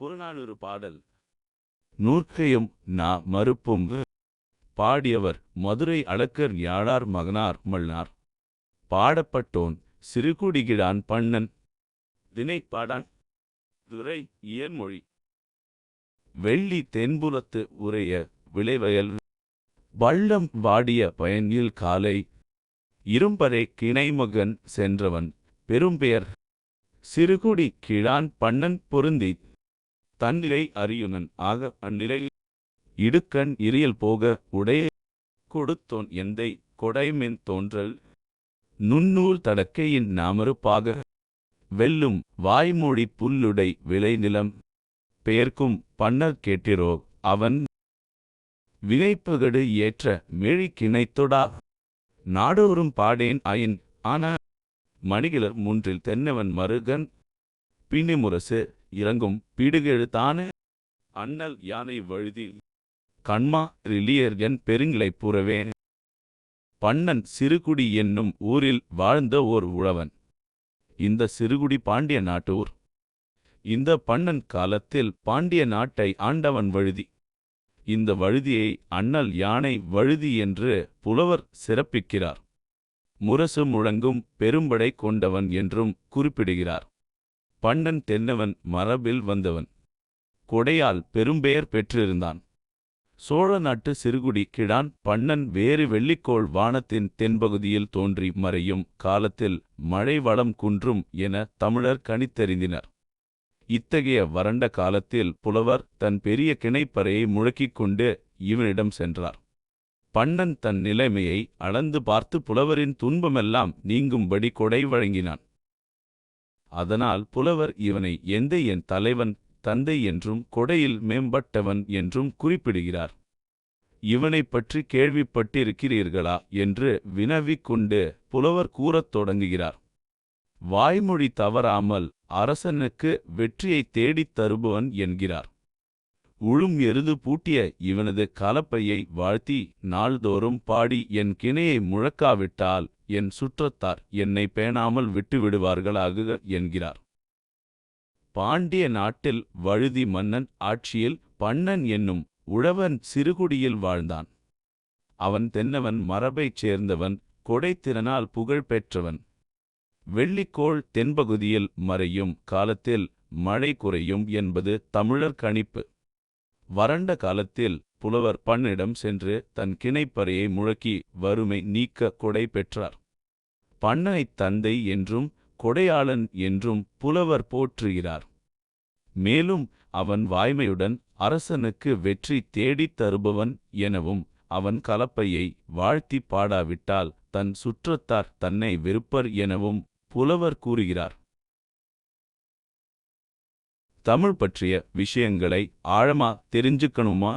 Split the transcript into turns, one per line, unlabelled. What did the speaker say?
புறநானூறு பாடல். நூற்கையும் நா மறுப்பும். பாடியவர் மதுரை அளக்கர் யாழார் மகனார் மல்னார் பாடப்பட்டோன் சிறுகுடிகிழான் பண்ணன். தினைப்பாடான் துரை இயன்மொழி. வெள்ளி தென்புலத்து உரைய விளைவயல். வள்ளம் வாடிய பயனில் காலை. இரும்பரை கிணைமகன் சென்றவன் பெரும்பெயர். சிறுகுடி கிழான் பண்ணன் பொருந்தி தன்னிலை அறியுனன். ஆக அந்நிலை இடுக்கண் இரியல் போக உடைய கொடுத்தோன் எந்தை கொடைமின் தோன்றல். நுண்ணூல் தடக்கையின் நாமறுப்பாக வெல்லும் வாய்மொழி புல்லுடை விளைநிலம். பெயர்க்கும் பண்ணர் கேட்டிரோ அவன் வினைப்பகடு ஏற்ற மெழி நாடோறும் பாடேன் அயின் ஆன மணிகிலர் முன்றில் தென்னவன் மருகன். பிணிமுரசு இறங்கும். பிடுகெழுத்தான அண்ணல் யானை வழுதி. கண்மா ரிலியர் என் பெருங்கிளை புறவே பண்ணன் சிறுகுடி என்னும் ஊரில் வாழ்ந்த ஓர் உழவன். இந்த சிறுகுடி பாண்டிய நாட்டு ஊர். இந்த பண்ணன் காலத்தில் பாண்டிய நாட்டை ஆண்டவன் வழுதி. இந்த வழுதியை அண்ணல் யானை வழுதி என்று புலவர் சிறப்பிக்கிறார். முரசு முழங்கும் பெரும்படை கொண்டவன் என்றும் குறிப்பிடுகிறார். பண்ணன் தென்னவன் மரபில் வந்தவன். கொடையால் பெரும்பெயர் பெற்றிருந்தான். சோழ நாட்டு சிறுகுடி கிடான் பண்ணன் வேறு வெள்ளிக்கோள் வானத்தின் தென்பகுதியில் தோன்றி மறையும் காலத்தில் மழை வளம் குன்றும் என தமிழர் கணித்தறிந்தனர். இத்தகைய வறண்ட காலத்தில் புலவர் தன் பெரிய கிணைப்பறையை முழக்கிக் கொண்டு இவனிடம் சென்றார். பண்ணன் தன் நிலைமையை அளந்து பார்த்து புலவரின் துன்பமெல்லாம் நீங்கும்படி கொடை வழங்கினான். அதனால் புலவர் இவனை எந்தை என் தலைவன் தந்தை என்றும் கொடையில் மேம்பட்டவன் என்றும் குறிப்பிடுகிறார். இவனைப் பற்றி கேள்விப்பட்டிருக்கிறீர்களா? என்று வினவிக் கொண்டு புலவர் கூறத் தொடங்குகிறார். வாய்மொழி தவறாமல் அரசனுக்கு வெற்றியைத் தேடித் தருபவன் என்கிறார். உழும் எருது பூட்டிய இவனது கலப்பையை வாழ்த்தி நாள்தோறும் பாடி என் கிணையை முழக்காவிட்டால் என் சுற்றத்தார் என்னை பேணாமல் விட்டுவிடுவார்களாகுக என்கிறார். பாண்டிய நாட்டில் வழுதி மன்னன் ஆட்சியில் பண்ணன் என்னும் உழவன் சிறுகுடியில் வாழ்ந்தான். அவன் தென்னவன் மரபைச் சேர்ந்தவன் கொடைத்திறனால் புகழ் பெற்றவன். வெள்ளிக்கோள் தென்பகுதியில் மறையும் காலத்தில் மழை குறையும் என்பது தமிழர் கணிப்பு. வறண்ட காலத்தில் புலவர் பண்ணிடம் சென்று தன் கிணைப்பறையை முழக்கி வறுமை நீக்க கொடை பெற்றார். பண்ணனைத் தந்தை என்றும் கொடையாளன் என்றும் புலவர் போற்றுகிறார். மேலும் அவன் வாய்மையுடன் அரசனுக்கு வெற்றி தேடித் தருபவன் எனவும் அவன் கலப்பையை வாழ்த்தி பாடாவிட்டால் தன் சுற்றத்தார் தன்னை வெறுப்பர் எனவும் புலவர் கூறுகிறார். தமிழ் பற்றிய விஷயங்களை ஆழமா தெரிஞ்சுக்கணுமா?